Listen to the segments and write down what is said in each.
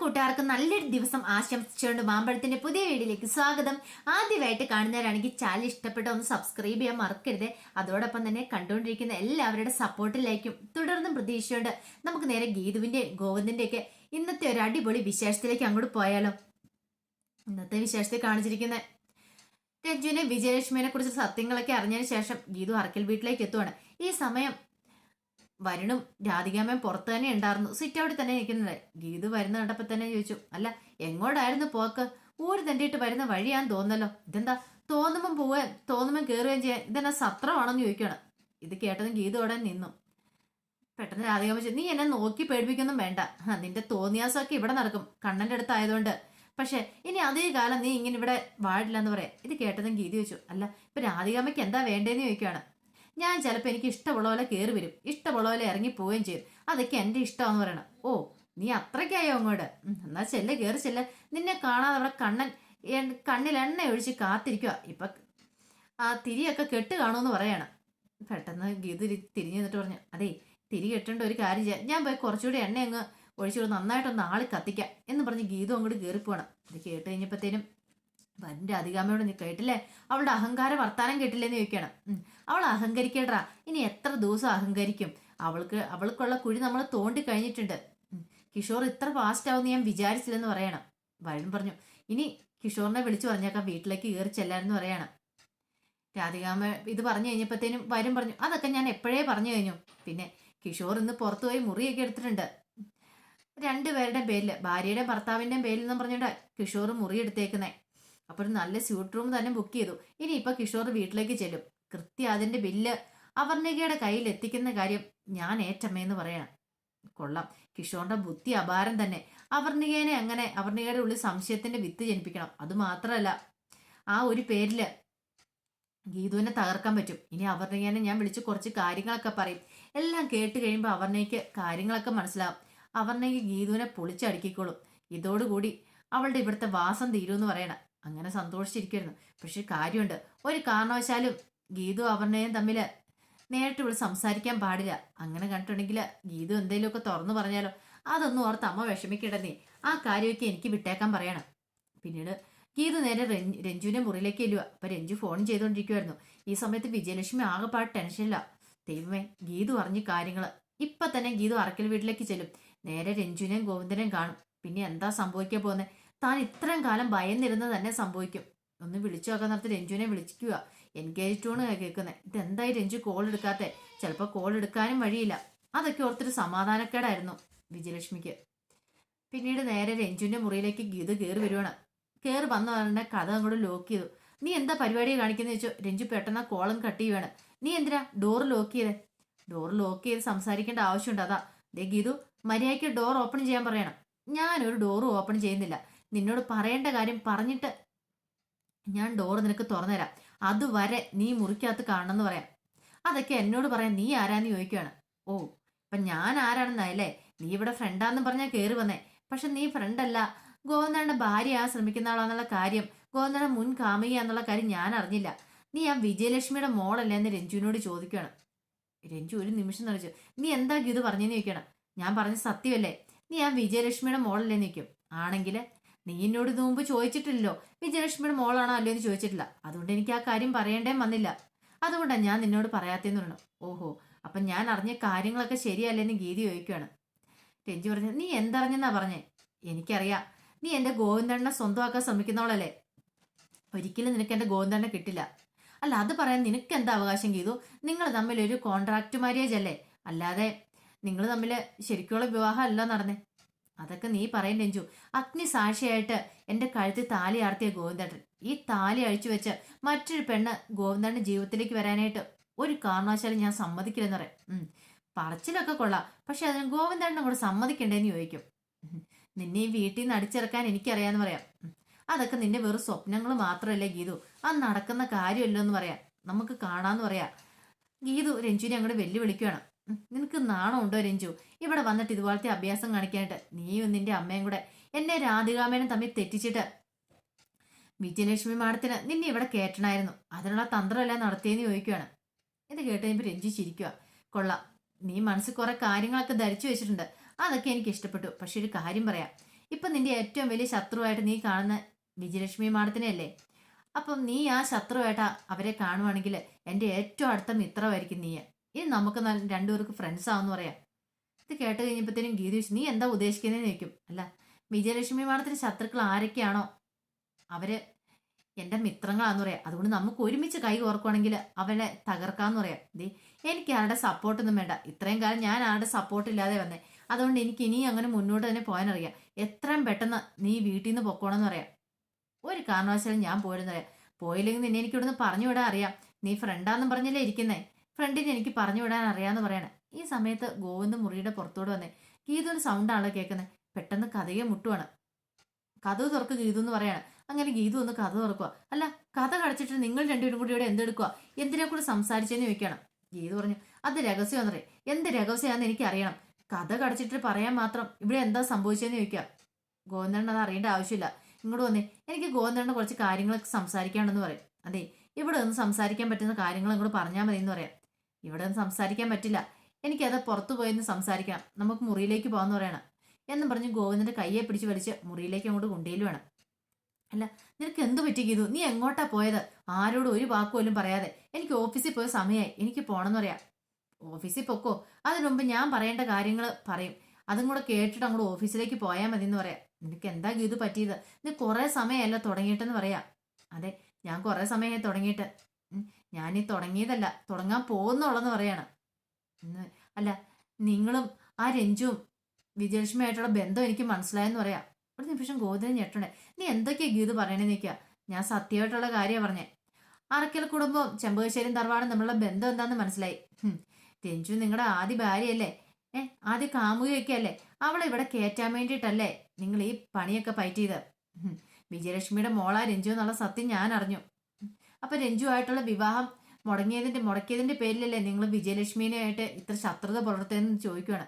കൂട്ടുകാർക്കും നല്ലൊരു ദിവസം ആശംസിച്ചുകൊണ്ട് മാമ്പഴത്തിന്റെ പുതിയ വീഡിയോയിലേക്ക് സ്വാഗതം. ആദ്യമായിട്ട് കാണുന്നവരാണെങ്കിൽ ചാനൽ ഇഷ്ടപ്പെട്ട ഒന്ന് സബ്സ്ക്രൈബ് ചെയ്യാൻ മറക്കരുത്. അതോടൊപ്പം തന്നെ കണ്ടുകൊണ്ടിരിക്കുന്ന എല്ലാവരുടെ സപ്പോർട്ടിലായിരിക്കും തുടർന്നും പ്രതീക്ഷയുണ്ട്. നമുക്ക് നേരെ ഗീതുവിന്റെ ഗോവിന്ദിന്റെ ഒക്കെ ഇന്നത്തെ ഒരു അടിപൊളി വിശേഷത്തിലേക്ക് അങ്ങോട്ട് പോയാലോ. ഇന്നത്തെ വിശേഷത്തിൽ കാണിച്ചിരിക്കുന്ന രഞ്ജുവിനെ വിജയലക്ഷ്മിനെ കുറിച്ച് സത്യങ്ങളൊക്കെ അറിഞ്ഞതിന് ശേഷം ഗീതു അറക്കൽ വീട്ടിലേക്ക് എത്തുവാണ്. ഈ സമയം വരുണും രാധികാമ്മയും പുറത്ത് തന്നെ ഉണ്ടായിരുന്നു. സിറ്റ് ഔട്ടിൽ തന്നെ നിൽക്കുന്നത് ഗീതു വരുന്ന കണ്ടപ്പോൾ തന്നെ ചോദിച്ചു അല്ല എങ്ങോട്ടായിരുന്നു പോക്ക്? ഊര് തണ്ടിയിട്ട് വരുന്ന വഴിയാന്ന് തോന്നല്ലോ ഇതെന്താ? തോന്നുമ്പം പോവുകയും തോന്നുമ്പം കയറുകയും ചെയ്യാൻ ഇതെന്നാ സത്രമാണെന്ന് ചോദിക്കണം ഇത് കേട്ടതും ഗീതു അവിടെ നിന്നു. പെട്ടെന്ന് രാധികാമ്മ ചോദിച്ചു നീ എന്നെ നോക്കി പേടിപ്പിക്കൊന്നും വേണ്ട. നിന്റെ തോന്നിയാസമൊക്കെ ഇവിടെ നടക്കും. കണ്ണന്റെ അടുത്ത് ആയതുകൊണ്ട്. പക്ഷെ ഇനി അതേ കാലം നീ ഇങ്ങനെ ഇവിടെ വാടില്ല എന്ന് പറയാം. ഇത് കേട്ടതും ഗീതി ചോദിച്ചു അല്ല ഇപ്പൊ രാധികാമ്മയ്ക്ക് എന്താ വേണ്ടതെന്ന് ചോദിക്കുകയാണ്. ഞാൻ ചിലപ്പോൾ എനിക്ക് ഇഷ്ടമുള്ള പോലെ കയറി വരും. ഇഷ്ടമുള്ള പോലെ ഇറങ്ങി പോവുകയും ചെയ്യും. അതൊക്കെ എന്റെ ഇഷ്ടമാന്ന് പറയണം. ഓ നീ അത്രയ്ക്കായോ അങ്ങോട്ട്? എന്നാ ചെല്ല് കയറി ചെല്ല്. നിന്നെ കാണാതെ അവിടെ കണ്ണൻ കണ്ണിൽ എണ്ണ ഒഴിച്ച് കാത്തിരിക്കുക ഇപ്പൊ ആ തിരിയൊക്കെ കെട്ട് കാണുമെന്ന് പറയാണ്. പെട്ടെന്ന് ഗീത തിരിഞ്ഞു നിന്നിട്ട് പറഞ്ഞു അതെ തിരി കെട്ടേണ്ട ഒരു കാര്യം ചെയ്യാം. ഞാൻ പോയി കുറച്ചുകൂടി എണ്ണ അങ്ങ് ഒഴിച്ചു നന്നായിട്ടൊന്ന് ആളി കത്തിക്കാം എന്ന് പറഞ്ഞ് ഗീതു അങ്ങോട്ട് കയറിപ്പോണം അത് കേട്ട് കഴിഞ്ഞപ്പോഴത്തേനും വന്റെ അധികാമയോട് നീ കേട്ടില്ലേ? അവളുടെ അഹങ്കാര വർത്താനം കേട്ടില്ലേന്ന് ചോദിക്കണം അവൾ അഹങ്കരിക്കേടാ ഇനി എത്ര ദിവസം അഹങ്കരിക്കും? അവൾക്ക് അവൾക്കുള്ള കുഴി നമ്മൾ തോണ്ടി കഴിഞ്ഞിട്ടുണ്ട്. കിഷോർ ഇത്ര ഫാസ്റ്റ് ആവുമെന്ന് ഞാൻ വിചാരിച്ചില്ലെന്ന് പറയണം. വരുൺ പറഞ്ഞു ഇനി കിഷോറിനെ വിളിച്ചു പറഞ്ഞേക്കാം. വീട്ടിലേക്ക് കയറി ചെല്ലാനെന്ന് പറയണം. രാധികാമ ഇത് പറഞ്ഞു കഴിഞ്ഞപ്പോഴത്തേനും വരും പറഞ്ഞു അതൊക്കെ ഞാൻ എപ്പോഴേ പറഞ്ഞു കഴിഞ്ഞു. പിന്നെ കിഷോർ ഇന്ന് പുറത്തു പോയി മുറിയൊക്കെ എടുത്തിട്ടുണ്ട്. രണ്ടുപേരുടെ പേരിൽ ഭാര്യയുടെയും ഭർത്താവിന്റെയും പേരിൽ നിന്നും പറഞ്ഞുകൊണ്ട് കിഷോർ മുറി എടുത്തേക്കുന്നേ. അപ്പോൾ ഒരു നല്ല സ്യൂട്ട് റൂം തന്നെ ബുക്ക് ചെയ്തു. ഇനി ഇപ്പൊ കിഷോർ വീട്ടിലേക്ക് ചെല്ലും. കൃത്യം അതിന്റെ ബില്ല് അവർണികയുടെ കയ്യിൽ എത്തിക്കുന്ന കാര്യം ഞാൻ ഏറ്റമ്മയെന്ന് പറയണം. കൊള്ളാം. കിഷോറിന്റെ ബുദ്ധി അപാരം തന്നെ. അവർണികേനെ അങ്ങനെ അവർണികയുടെ ഉള്ളിൽ സംശയത്തിന്റെ വിത്ത് ജനിപ്പിക്കണം. അത് മാത്രമല്ല ആ ഒരു പേരിൽ ഗീതുവിനെ തകർക്കാൻ പറ്റും. ഇനി അവർണികേനെ ഞാൻ വിളിച്ച് കുറച്ച് കാര്യങ്ങളൊക്കെ പറയും. എല്ലാം കേട്ട് കഴിയുമ്പോൾ അവർണയ്ക്ക് കാര്യങ്ങളൊക്കെ മനസ്സിലാവും. അവർണയ്ക്ക് ഗീതുവിനെ പൊളിച്ചടുക്കിക്കോളും. ഇതോടുകൂടി അവളുടെ ഇവിടുത്തെ വാസം തീരുമെന്ന് പറയണം. അങ്ങനെ സന്തോഷിച്ചിരിക്കുന്നു പക്ഷെ കാര്യമുണ്ട്. ഒരു കാരണവശാലും ഗീതു അവർണയും തമ്മിൽ നേരിട്ട് ഇവിടെ സംസാരിക്കാൻ പാടില്ല. അങ്ങനെ കണ്ടിട്ടുണ്ടെങ്കിൽ ഗീതു എന്തെങ്കിലുമൊക്കെ തുറന്നു പറഞ്ഞാലോ? അതൊന്നും ഓർത്ത് അമ്മ വിഷമിക്കിടന്നേ ആ കാര്യമൊക്കെ എനിക്ക് വിട്ടേക്കാൻ പറയണം. പിന്നീട് ഗീതു നേരെ രഞ്ജുവിനെ മുറിയിലേക്ക് ചെല്ലുക അപ്പൊ രഞ്ജു ഫോൺ ചെയ്തുകൊണ്ടിരിക്കുമായിരുന്നു ഈ സമയത്ത് വിജയലക്ഷ്മി ആകെപ്പാട് ടെൻഷനില്ല ദൈവമേ ഗീതു അറിഞ്ഞ കാര്യങ്ങൾ ഇപ്പൊ തന്നെ ഗീതു അറക്കൽ വീട്ടിലേക്ക് ചെല്ലും. നേരെ രഞ്ജുവിനെയും ഗോവിന്ദനെയും കാണും. പിന്നെ എന്താ സംഭവിക്കാൻ പോകുന്നത് താൻ ഇത്രയും കാലം ഭയന്നിരുന്നത് തന്നെ സംഭവിക്കും. ഒന്ന് വിളിച്ചു നോക്കാൻ നേരത്തെ രഞ്ജുവിനെ വിളിക്കുക എൻഗേജ് ടൂണ് കേൾക്കുന്നത് ഇതെന്തായി രഞ്ജു കോൾ എടുക്കാത്തെ? ചിലപ്പോൾ കോൾ എടുക്കാനും വഴിയില്ല. അതൊക്കെ ഓർത്തൊരു സമാധാനക്കേടായിരുന്നു വിജയലക്ഷ്മിക്ക്. പിന്നീട് നേരെ രഞ്ജുവിന്റെ മുറിയിലേക്ക് ഗീത് കയറി വരുവാണ്. കയറി വന്ന ഉടനെ കഥ അങ്ങോട്ട് ലോക്ക് ചെയ്തു. നീ എന്താ പരിപാടി കാണിക്കുന്നത് വെച്ചോ രഞ്ജു പെട്ടെന്ന് കോളം കട്ട് ചെയ്യുവാണ്. നീ എന്തിനാ? ഡോർ ലോക്ക് ചെയ്തേ? ഡോർ ലോക്ക് ചെയ്ത് സംസാരിക്കേണ്ട ആവശ്യമുണ്ട് അതാ. ദേ ഗീതു മര്യാദയ്ക്ക് ഡോർ ഓപ്പൺ ചെയ്യാൻ പറയണം. ഞാനൊരു ഡോർ ഓപ്പൺ ചെയ്യുന്നില്ല. നിന്നോട് പറയേണ്ട കാര്യം പറഞ്ഞിട്ട് ഞാൻ ഡോറ് നിനക്ക് തുറന്നുതരാം. അതുവരെ നീ മുറിക്കകത്ത് കാണണമെന്ന് പറയാം. അതൊക്കെ എന്നോട് പറയാൻ നീ ആരാന്ന് ചോദിക്കുകയാണ്. ഓ ഇപ്പം ഞാൻ ആരാണെന്നല്ലേ നീ ഇവിടെ ഫ്രണ്ടാന്ന് പറഞ്ഞാൽ കയറി വന്നേ. പക്ഷെ നീ ഫ്രണ്ടല്ല ഗോവിന്ദന്റെ ഭാര്യ ആ ശ്രമിക്കുന്ന ആളാന്നുള്ള കാര്യം ഗോവിന്ദന്റെ മുൻ കാമുകയാന്നുള്ള കാര്യം ഞാൻ അറിഞ്ഞില്ല. നീ ആ വിജയലക്ഷ്മിയുടെ മോളല്ലേ എന്ന് രഞ്ജുവിനോട് ചോദിക്കുകയാണ്. രഞ്ജു ഒരു നിമിഷം നിറച്ചു. നീ എന്താ ഗീത് പറഞ്ഞെന്ന് ചോദിക്കണം ഞാൻ പറഞ്ഞ സത്യമല്ലേ? നീ ആ വിജയലക്ഷ്മിയുടെ മോളല്ലേ നിൽക്കും ആണെങ്കിൽ നീ എന്നോട് ഇത് മുമ്പ് ചോദിച്ചിട്ടില്ലല്ലോ. വിജയലക്ഷ്മിയുടെ മോളാണോ അല്ലയോ എന്ന് ചോദിച്ചിട്ടില്ല. അതുകൊണ്ട് എനിക്ക് ആ കാര്യം പറയേണ്ടേ വന്നില്ല. അതുകൊണ്ടാണ് ഞാൻ നിന്നോട് പറയാത്തേന്ന് പറഞ്ഞു ഓഹോ അപ്പൊ ഞാൻ അറിഞ്ഞ കാര്യങ്ങളൊക്കെ ശരിയല്ലെന്ന് ഗീതി ചോദിക്കുകയാണ് രഞ്ജു പറഞ്ഞു നീ എന്തറിഞ്ഞെന്നാ പറഞ്ഞേ? എനിക്കറിയാം. നീ എന്റെ ഗോവിന്ദണ്ണനെ സ്വന്തമാക്കാൻ ശ്രമിക്കുന്നവളല്ലേ? ഒരിക്കലും നിനക്ക് എന്റെ ഗോവിന്ദണ്ണനെ കിട്ടില്ല. അല്ല അത് പറയാൻ നിനക്ക് എന്താ അവകാശം ചെയ്തു നിങ്ങൾ തമ്മിൽ ഒരു കോൺട്രാക്ട് മാര്യേജ് അല്ലേ? അല്ലാതെ നിങ്ങൾ തമ്മിൽ ശരിക്കുള്ള വിവാഹം അല്ല നടന്നേ. അതൊക്കെ നീ പറയേണ്ട എഞ്ചു അഗ്നി സാക്ഷിയായിട്ട് എന്റെ കഴുത്തിൽ താലി ആർത്തിയ ഗോവിന്ദട്ടൻ. ഈ താലി അഴിച്ചു വെച്ച് മറ്റൊരു പെണ്ണ് ഗോവിന്ദന്റെ ജീവിതത്തിലേക്ക് വരാനായിട്ട് ഒരു കാരണവശാലും ഞാൻ സമ്മതിക്കില്ലെന്ന് പറയാം. പറച്ചിലൊക്കെ കൊള്ളാം. പക്ഷെ അതിന് ഗോവിന്ദനെ കൂടെ സമ്മതിക്കണ്ടേന്ന് ചോദിക്കും. നിന്നെ ഈ വീട്ടിൽ നിന്ന് അടിച്ചിറക്കാൻ എനിക്കറിയാന്ന് പറയാം. അതൊക്കെ നിന്റെ വെറും സ്വപ്നങ്ങൾ മാത്രമല്ലേ ഗീതു. അത് നടക്കുന്ന കാര്യമല്ലോ എന്ന് പറയാം. നമുക്ക് കാണാന്ന് പറയാം. ഗീതു രഞ്ജുവിനെ അങ്ങോട്ട് വെല്ലുവിളിക്കുകയാണ്. നിനക്ക് നാണം ഉണ്ടോ രഞ്ജു? ഇവിടെ വന്നിട്ട് ഇതുപോലത്തെ അഭ്യാസം കാണിക്കാനായിട്ട് നീയും നിന്റെ അമ്മയും കൂടെ എന്നെ രാധികാമേനും തമ്മിൽ തെറ്റിച്ചിട്ട്. വിജയലക്ഷ്മി മാഡത്തിന് നിന്നെ ഇവിടെ കയറ്റണമായിരുന്നു അതിനുള്ള തന്ത്രമല്ല നടത്തിയെന്ന് ചോദിക്കുകയാണ് ഇത് കേട്ട് കഴിയുമ്പോൾ രഞ്ജു ചിരിക്കുക കൊള്ളാം. നീ മനസ്സിൽ കുറെ കാര്യങ്ങളൊക്കെ ധരിച്ചു വെച്ചിട്ടുണ്ട്. അതൊക്കെ എനിക്ക് ഇഷ്ടപ്പെട്ടു. പക്ഷെ ഒരു കാര്യം പറയാം. ഇപ്പം നിന്റെ ഏറ്റവും വലിയ ശത്രുവായിട്ട് നീ കാണുന്ന വിജയലക്ഷ്മി മാഡത്തിനെയല്ലേ അപ്പം നീ ആ ശത്രുവായിട്ട് അവരെ കാണുവാണെങ്കിൽ എന്റെ ഏറ്റവും അടുത്ത മിത്രമായിരിക്കും നീ ഇനി നമുക്ക് രണ്ടുപേർക്ക് ഫ്രണ്ട്സ് ആവെന്ന് പറയാം. ഇത് കേട്ട് കഴിഞ്ഞപ്പോഴത്തേനും ഗീതി നീ എന്താ ഉദ്ദേശിക്കുന്നതെന്ന് ചോദിക്കും. അല്ല വിജയലക്ഷ്മി മാഡത്തിന് ശത്രുക്കൾ ആരൊക്കെയാണോ? അവർ എന്റെ മിത്രങ്ങളാന്ന് പറയാം. അതുകൊണ്ട് നമുക്ക് ഒരുമിച്ച് കൈ ഓർക്കുവാണെങ്കിൽ അവനെ തകർക്കാന്ന് പറയാം. ദേ എനിക്ക് ആരുടെ സപ്പോർട്ടൊന്നും വേണ്ട. ഇത്രയും കാലം ഞാൻ ആരുടെ സപ്പോർട്ട് ഇല്ലാതെ വന്നേ. അതുകൊണ്ട് എനിക്ക് ഇനി അങ്ങനെ മുന്നോട്ട് തന്നെ പോകാനറിയാം. എത്രയും പെട്ടെന്ന് നീ വീട്ടിൽ നിന്ന് പൊക്കോണമെന്ന് പറയാം. ഒരു കാരണവശാലും ഞാൻ പോരുന്നറിയാം പോയില്ലെങ്കിൽ നിന്നെ എനിക്ക് ഇവിടുന്ന് പറഞ്ഞു വിടാൻ അറിയാം. നീ ഫ്രണ്ടാന്നും പറഞ്ഞല്ലേ ഇരിക്കുന്നേ. ഫ്രണ്ടിനെ എനിക്ക് പറഞ്ഞു വിടാൻ അറിയാന്ന് പറയണേ. ഈ സമയത്ത് ഗോവിന്ദ് മുറിയുടെ പുറത്തോട് വന്നേ. ഗീതുവിന് സൗണ്ടാണല്ലോ കേൾക്കുന്നത് പെട്ടെന്ന് കഥയെ മുട്ടുവാണ്. കഥ തുറക്ക് ഗീതു എന്ന് പറയാണ്. അങ്ങനെ ഗീതു ഒന്ന് കഥ തുറക്കുക അല്ല കഥ കടച്ചിട്ട് നിങ്ങൾ രണ്ടുപേരും കൂടി ഇവിടെ എന്തെടുക്കുക എന്തിനെ കൂടെ സംസാരിച്ചെന്ന് ചോദിക്കണം ഗീതു പറഞ്ഞു അത് രഹസ്യം പറയും. എന്ത് രഹസ്യമാണെന്ന് എനിക്ക് അറിയണം കഥ കടച്ചിട്ട് പറയാൻ മാത്രം ഇവിടെ എന്താ സംഭവിച്ചതെന്ന് ചോദിക്കുക. ഗോവിന്ദൻ അത് അറിയേണ്ട ആവശ്യമില്ല. ഇങ്ങോട്ട് വന്നേ. എനിക്ക് ഗോവിന്ദന്റെ കുറച്ച് കാര്യങ്ങളൊക്കെ സംസാരിക്കാണ്ടെന്ന് പറയും. അതെ ഇവിടെ ഒന്ന് സംസാരിക്കാൻ പറ്റുന്ന കാര്യങ്ങൾ ഇങ്ങോട്ട് പറഞ്ഞാൽ മതി എന്ന് പറയാം. ഇവിടെ സംസാരിക്കാൻ പറ്റില്ല. എനിക്കത് പുറത്തു പോയെന്ന് സംസാരിക്കണം. നമുക്ക് മുറിയിലേക്ക് പോകാമെന്ന് പറയണം. എന്നും പറഞ്ഞ് ഗോവിന്ദന്റെ കയ്യെ പിടിച്ച് വലിച്ച് മുറിയിലേക്ക് അങ്ങോട്ട് കൊണ്ടേലും വേണം. അല്ല നിനക്ക് എന്ത് പറ്റി ഗീതു? നീ എങ്ങോട്ടാ പോയത്? ആരോടും ഒരു വാക്കുപോലും പറയാതെ. എനിക്ക് ഓഫീസിൽ പോയ സമയമായി എനിക്ക് പോണെന്ന് പറയാം. ഓഫീസിൽ പൊക്കോ? അതിനുമുമ്പ് ഞാൻ പറയേണ്ട കാര്യങ്ങൾ പറയും. അതും കൂടെ കേട്ടിട്ട് അങ്ങോട്ട് ഓഫീസിലേക്ക് പോയാൽ മതി എന്ന് പറയാം. നിനക്ക് എന്താ ഗീതു പറ്റിയത്? നീ കുറേ സമയമല്ല തുടങ്ങിയിട്ടെന്ന് പറയാം. അതെ ഞാൻ കുറേ സമയമായി തുടങ്ങിയിട്ട്. ഞാനീ തുടങ്ങിയതല്ല തുടങ്ങാൻ പോകുന്നുള്ളെന്ന് പറയണം. അല്ല നിങ്ങളും ആ രഞ്ജുവും വിജയലക്ഷ്മിയായിട്ടുള്ള ബന്ധം എനിക്ക് മനസ്സിലായെന്ന് പറയാം. ഒരു നിമിഷം ഗോതിന് ഞെട്ടണേ. നീ എന്തൊക്കെയാ ഗീത് പറയണേ നിൽക്കുക ഞാൻ സത്യമായിട്ടുള്ള കാര്യമാണ് പറഞ്ഞേ. അറക്കൽ കുടുംബം ചെമ്പകശ്ശേരിയും തറവാടും നമ്മളുടെ ബന്ധം എന്താണെന്ന് മനസ്സിലായി. രഞ്ജു നിങ്ങളുടെ ആദ്യ ഭാര്യയല്ലേ? ഏ ആദ്യ കാമുകയൊക്കെ അല്ലേ? അവളെ ഇവിടെ കയറ്റാൻ വേണ്ടിയിട്ടല്ലേ നിങ്ങൾ ഈ പണിയൊക്കെ പയറ്റിയത് ചെയ്ത്? വിജയലക്ഷ്മിയുടെ മോളാ രഞ്ജു എന്നുള്ള സത്യം ഞാൻ അറിഞ്ഞു. അപ്പൊ രഞ്ജു ആയിട്ടുള്ള വിവാഹം മുടങ്ങിയതിന്റെ മുടക്കിയതിന്റെ പേരിലല്ലേ നിങ്ങൾ വിജയലക്ഷ്മിനായിട്ട് ഇത്ര ശത്രുത പുലർത്തിയെന്ന് ചോദിക്കുകയാണ്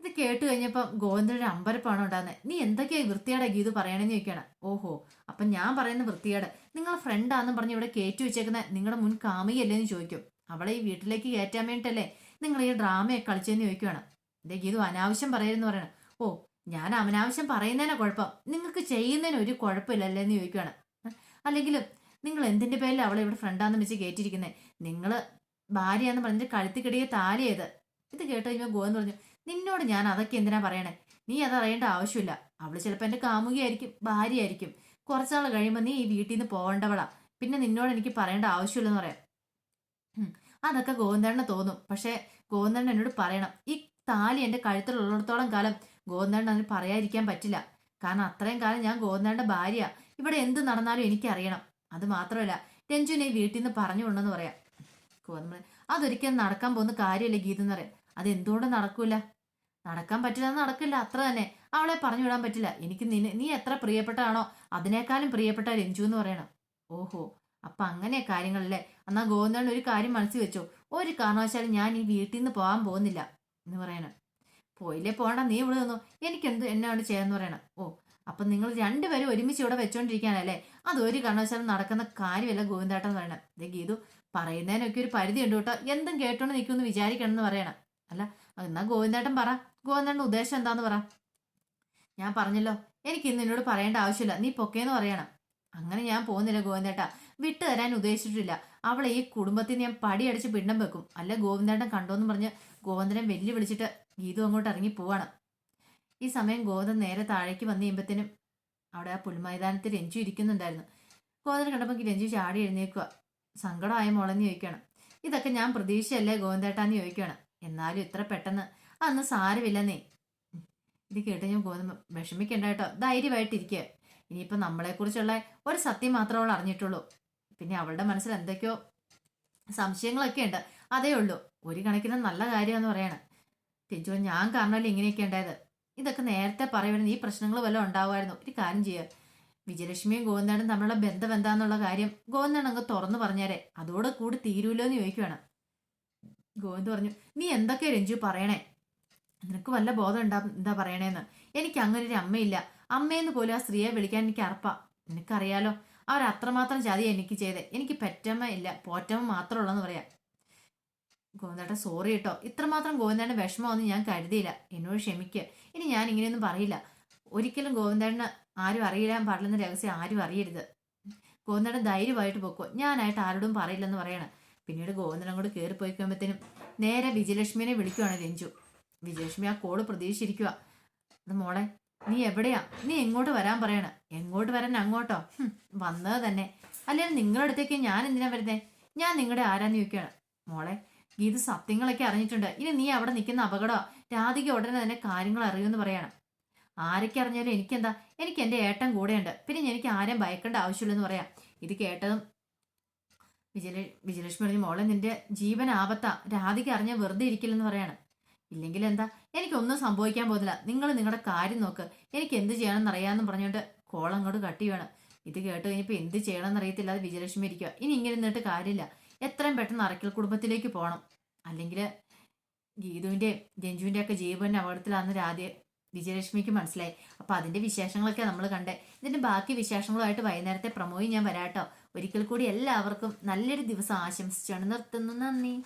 ഇത് കേട്ട് കഴിഞ്ഞപ്പം ഗോവിന്ദൻ ഒരു അമ്പരപ്പാണ് ഉണ്ടാകുന്നത് നീ എന്തൊക്കെയാ വൃത്തിയാടെ ഗീത് പറയണെന്ന് ചോദിക്കുകയാണ് ഓഹോ അപ്പൊ ഞാൻ പറയുന്ന വൃത്തിയാട് നിങ്ങൾ ഫ്രണ്ടാന്നും പറഞ്ഞ് ഇവിടെ കയറ്റി വെച്ചേക്കുന്ന നിങ്ങളുടെ മുൻ കാമികയല്ലേന്ന് ചോദിക്കും. അവളെ ഈ വീട്ടിലേക്ക് കയറ്റാൻ വേണ്ടിയിട്ടല്ലേ നിങ്ങൾ ഈ ഡ്രാമയൊക്കെ കളിച്ചെന്ന് ചോദിക്കുകയാണ് ഇതേ ഗീതു അനാവശ്യം പറയരുതെന്ന് പറയണം. ഓ ഞാൻ അനാവശ്യം പറയുന്നതിനാ കുഴപ്പം. നിങ്ങൾക്ക് ചെയ്യുന്നതിന് ഒരു കുഴപ്പമില്ലല്ലേ എന്ന് ചോദിക്കുകയാണ് അല്ലെങ്കിലും നിങ്ങൾ എന്തിന്റെ പേരിൽ അവളെ ഇവിടെ ഫ്രണ്ടാന്ന് വെച്ച് കയറ്റിയിരിക്കുന്നത് നിങ്ങൾ ഭാര്യയാന്ന് പറഞ്ഞിട്ട് കഴുത്തിക്കിടിയെ താലിയത്. ഇത് കേട്ട് കഴിയുമ്പോൾ ഗോവൻ പറഞ്ഞു നിന്നോട് ഞാൻ അതൊക്കെ എന്തിനാ പറയണേ? നീ അത് അറിയേണ്ട ആവശ്യമില്ല. അവൾ ചിലപ്പോൾ എന്റെ കാമുകിയായിരിക്കും ഭാര്യയായിരിക്കും. കുറച്ചാൾ കഴിയുമ്പോൾ നീ ഈ വീട്ടിൽ നിന്ന് പോകേണ്ടവളാ. പിന്നെ നിന്നോട് എനിക്ക് പറയേണ്ട ആവശ്യമില്ലെന്ന് പറയാം. അതൊക്കെ ഗോവിന്ദണ്ണ തോന്നും. പക്ഷേ ഗോവിന്ദണ്ണ എന്നോട് പറയണം ഈ താലി എന്റെ കഴുത്തിലുള്ളിടത്തോളം കാലം ഗോവിന്ദണ്ണ അതിന് പറയാതിരിക്കാൻ പറ്റില്ല. കാരണം അത്രയും കാലം ഞാൻ ഗോവിന്ദണ്ണന്റെ ഭാര്യ ഇവിടെ എന്ത് നടന്നാലും എനിക്കറിയണം. അത് മാത്രമല്ല രഞ്ജുവിനെ വീട്ടിൽ നിന്ന് പറഞ്ഞു കൊണ്ടെന്ന് പറയാം ഗോവിന്ദൻ അതൊരിക്കലും നടക്കാൻ പോകുന്ന കാര്യമല്ലേ ഗീത എന്ന് പറയാം. അത് എന്തുകൊണ്ട് നടക്കൂല? നടക്കാൻ പറ്റില്ല നടക്കില്ല അത്ര തന്നെ. അവളെ പറഞ്ഞു വിടാൻ പറ്റില്ല. എനിക്ക് നിന്നെ നീ എത്ര പ്രിയപ്പെട്ടാണോ അതിനേക്കാളും പ്രിയപ്പെട്ട രഞ്ജു എന്ന് പറയണം. ഓഹോ അപ്പൊ അങ്ങനെ കാര്യങ്ങളല്ലേ? എന്നാ ഗോവിന്ദൻ ഒരു കാര്യം മനസ്സിൽ വെച്ചോ. ഒരു കാരണവശാലും ഞാൻ ഈ വീട്ടിൽ നിന്ന് പോകാൻ പോകുന്നില്ല എന്ന് പറയണം. പോയില്ലേ പോകണ്ട നീ ഇവിടെ നിന്നു. എനിക്കെന്ത് എന്നോട് ചെയ്യാന്ന് പറയണം. ഓ അപ്പൊ നിങ്ങൾ രണ്ടുപേരും ഒരുമിച്ച് ഇവിടെ വെച്ചോണ്ടിരിക്കാനല്ലേ അത് ഒരു കാരണവശാലും നടക്കുന്ന കാര്യമല്ല ഗോവിന്ദേട്ടൻ പറയണം ദേ ഗീതു പറയുന്നതിനൊക്കെ ഒരു പരിധി ഉണ്ട് കേട്ടോ. എന്തും കേട്ടോണ്ട് നിൽക്കുമെന്ന് വിചാരിക്കണം എന്ന് പറയണം. അല്ല എന്നാ ഗോവിന്ദേട്ടൻ പറ. ഗോവിന്ദേട്ടന്റെ ഉദ്ദേശം എന്താന്ന് പറ. ഞാൻ പറഞ്ഞല്ലോ എനിക്ക് ഇന്ന് എന്നോട് പറയേണ്ട ആവശ്യമില്ല. നീ പൊക്കേന്ന് പറയണം. അങ്ങനെ ഞാൻ പോകുന്നില്ല ഗോവിന്ദേട്ട. വിട്ടു തരാൻ ഉദ്ദേശിച്ചിട്ടില്ല. അവളെ ഈ കുടുംബത്തിൽ ഞാൻ പടിയടിച്ച് പിണ്ടം വെക്കും. അല്ല ഗോവിന്ദേട്ടൻ കണ്ടോന്ന് പറഞ്ഞ് ഗോവിന്ദനെ വെല്ലുവിളിച്ചിട്ട് ഗീതു അങ്ങോട്ട് ഇറങ്ങി പോവാണ്. ഈ സമയം ഗോവിന്ദൻ നേരെ താഴേക്ക് വന്നു കഴിയുമ്പത്തേനും അവിടെ ആ പുൽമൈതാനത്തിൽ രഞ്ജു ഇരിക്കുന്നുണ്ടായിരുന്നു. ഗോവിന്ദനെ കണ്ടപ്പോൾ രഞ്ജു ചാടി എഴുന്നേക്കുക സങ്കടമായ മോളെന്ന് ചോദിക്കണം ഇതൊക്കെ ഞാൻ പ്രതീക്ഷയല്ലേ ഗോവിന്ദേട്ടാന്ന് ചോദിക്കണം എന്നാലും ഇത്ര പെട്ടെന്ന് അന്ന് സാരമില്ലെന്നേ. ഇത് കേട്ട് ഞാൻ ഗോവിന്ദ വിഷമിക്കണ്ട കേട്ടോ. ധൈര്യമായിട്ടിരിക്കുക. ഇനിയിപ്പോൾ നമ്മളെക്കുറിച്ചുള്ള ഒരു സത്യം മാത്രമേ അവൾ അറിഞ്ഞിട്ടുള്ളൂ. പിന്നെ അവളുടെ മനസ്സിൽ എന്തൊക്കെയോ സംശയങ്ങളൊക്കെ ഉണ്ട്. അതേ ഉള്ളൂ. ഒരു കണക്കിന് നല്ല കാര്യമെന്ന് പറയണം. രഞ്ജു ഞാൻ കാരണമല്ലേ ഇങ്ങനെയൊക്കെ ഉണ്ടായത്? ഇതൊക്കെ നേരത്തെ പറയുവാണെങ്കിൽ ഈ പ്രശ്നങ്ങൾ വല്ലതും ഉണ്ടാവുമായിരുന്നു. ഒരു കാര്യം ചെയ്യുക വിജയലക്ഷ്മിയും ഗോവിന്ദനും തമ്മിലുള്ള ബന്ധം എന്താന്നുള്ള കാര്യം ഗോവിന്ദൻ അങ്ങ് തുറന്നു പറഞ്ഞേരെ. അതോടെ കൂടി തീരൂലോ എന്ന് ചോദിക്കുവാണ്. ഗോവിന്ദ് പറഞ്ഞു നീ എന്തൊക്കെ രഞ്ജു പറയണേ? നിനക്ക് വല്ല ബോധം ഉണ്ടാ എന്താ പറയണേന്ന്? എനിക്ക് അങ്ങനെ ഒരു അമ്മയില്ല. അമ്മയെന്ന് പോലും ആ സ്ത്രീയെ വിളിക്കാൻ എനിക്ക് അറപ്പാ. നിനക്കറിയാലോ അവർ അത്രമാത്രം ചതി എനിക്ക് ചെയ്തേ. എനിക്ക് പെറ്റമ്മ ഇല്ല. പോറ്റമ്മ മാത്രമേ ഉള്ളെന്ന് പറയാം. ഗോവിന്ദേട്ട സോറി കേട്ടോ ഇത്രമാത്രം ഗോവിന്ദേട്ട വിഷമമൊന്നും ഞാൻ കരുതിയില്ല. എന്നോട് ക്ഷമിക്കുക ഇനി ഞാൻ ഇങ്ങനെയൊന്നും പറയില്ല. ഒരിക്കലും ഗോവിന്ദേണ്ണ ആരും അറിയാൻ പാടില്ലെന്ന രഹസ്യം ആരും അറിയരുത്. ഗോവിന്ദേണ്ണ ധൈര്യമായിട്ട് പൊക്കോ. ഞാനായിട്ട് ആരോടും പറയില്ലെന്ന് പറയണം. പിന്നീട് ഗോവിന്ദനം കൂടെ കയറി പോയി നേരെ വിജയലക്ഷ്മിനെ വിളിക്കുവാണ് രഞ്ജു. വിജയലക്ഷ്മി ആ കോൾ പ്രതീക്ഷിച്ചിരിക്കുക അത് മോളെ നീ എവിടെയാ? നീ എങ്ങോട്ട് വരാൻ പറയണ. എങ്ങോട്ട് വരാൻ അങ്ങോട്ടോ? വന്നത് തന്നെ. അല്ലെങ്കിൽ നിങ്ങളുടെ അടുത്തേക്ക് ഞാൻ എന്തിനാ വരുന്നേ? ഞാൻ നിങ്ങളുടെ ആരാന്ന് ചോദിക്കുകയാണ് മോളെ ഗീത് സത്യങ്ങളൊക്കെ അറിഞ്ഞിട്ടുണ്ട്. ഇനി നീ അവിടെ നിൽക്കുന്ന അപകടമോ. രാധിക ഉടനെ തന്നെ കാര്യങ്ങൾ അറിയുമെന്ന് പറയണം. ആരൊക്കെ അറിഞ്ഞാലും എനിക്കെന്താ എനിക്ക് എന്റെ ഏട്ടൻ കൂടെയുണ്ട്. പിന്നെ എനിക്ക് ആരെയും ഭയക്കേണ്ട ആവശ്യമില്ലെന്ന് പറയാം. ഇത് കേട്ടതും വിജയ വിജയലക്ഷ്മി പറഞ്ഞു മോളെ നിന്റെ ജീവൻ ആപത്താ. രാധിക അറിഞ്ഞ വെറുതെ ഇരിക്കില്ലെന്ന് പറയണം. ഇല്ലെങ്കിൽ എന്താ എനിക്കൊന്നും സംഭവിക്കാൻ പോകുന്നില്ല. നിങ്ങൾ നിങ്ങളുടെ കാര്യം നോക്ക്. എനിക്ക് എന്ത് ചെയ്യണമെന്ന് അറിയാമെന്ന് പറഞ്ഞുകൊണ്ട് കോൾ അങ്ങോട്ട് കട്ടി വേണം ഇത് കേട്ട് കഴിഞ്ഞപ്പോൾ എന്ത് ചെയ്യണമെന്ന് അറിയത്തില്ലാതെ വിജയലക്ഷ്മി ഇരിക്കുക ഇനി ഇങ്ങനെ നിന്നിട്ട് കാര്യമില്ല. എത്രയും പെട്ടെന്ന് അറക്കൽ കുടുംബത്തിലേക്ക് പോകണം. അല്ലെങ്കിൽ ഗീതുവിന്റെയും രഞ്ജുവിന്റെ ഒക്കെ ജീവൻ അപകടത്തിലാണെന്ന് രാധേ വിജയലക്ഷ്മിക്ക് മനസ്സിലായി. അപ്പൊ അതിന്റെ വിശേഷങ്ങളൊക്കെ നമ്മൾ കണ്ടേ. ഇതിന്റെ ബാക്കി വിശേഷങ്ങളുമായിട്ട് വൈകുന്നേരത്തെ പ്രമോയി ഞാൻ വരാട്ടോ. ഒരിക്കൽ കൂടി എല്ലാവർക്കും നല്ലൊരു ദിവസം ആശംസിച്ചാണ് നിർത്തുന്നു. നന്ദി.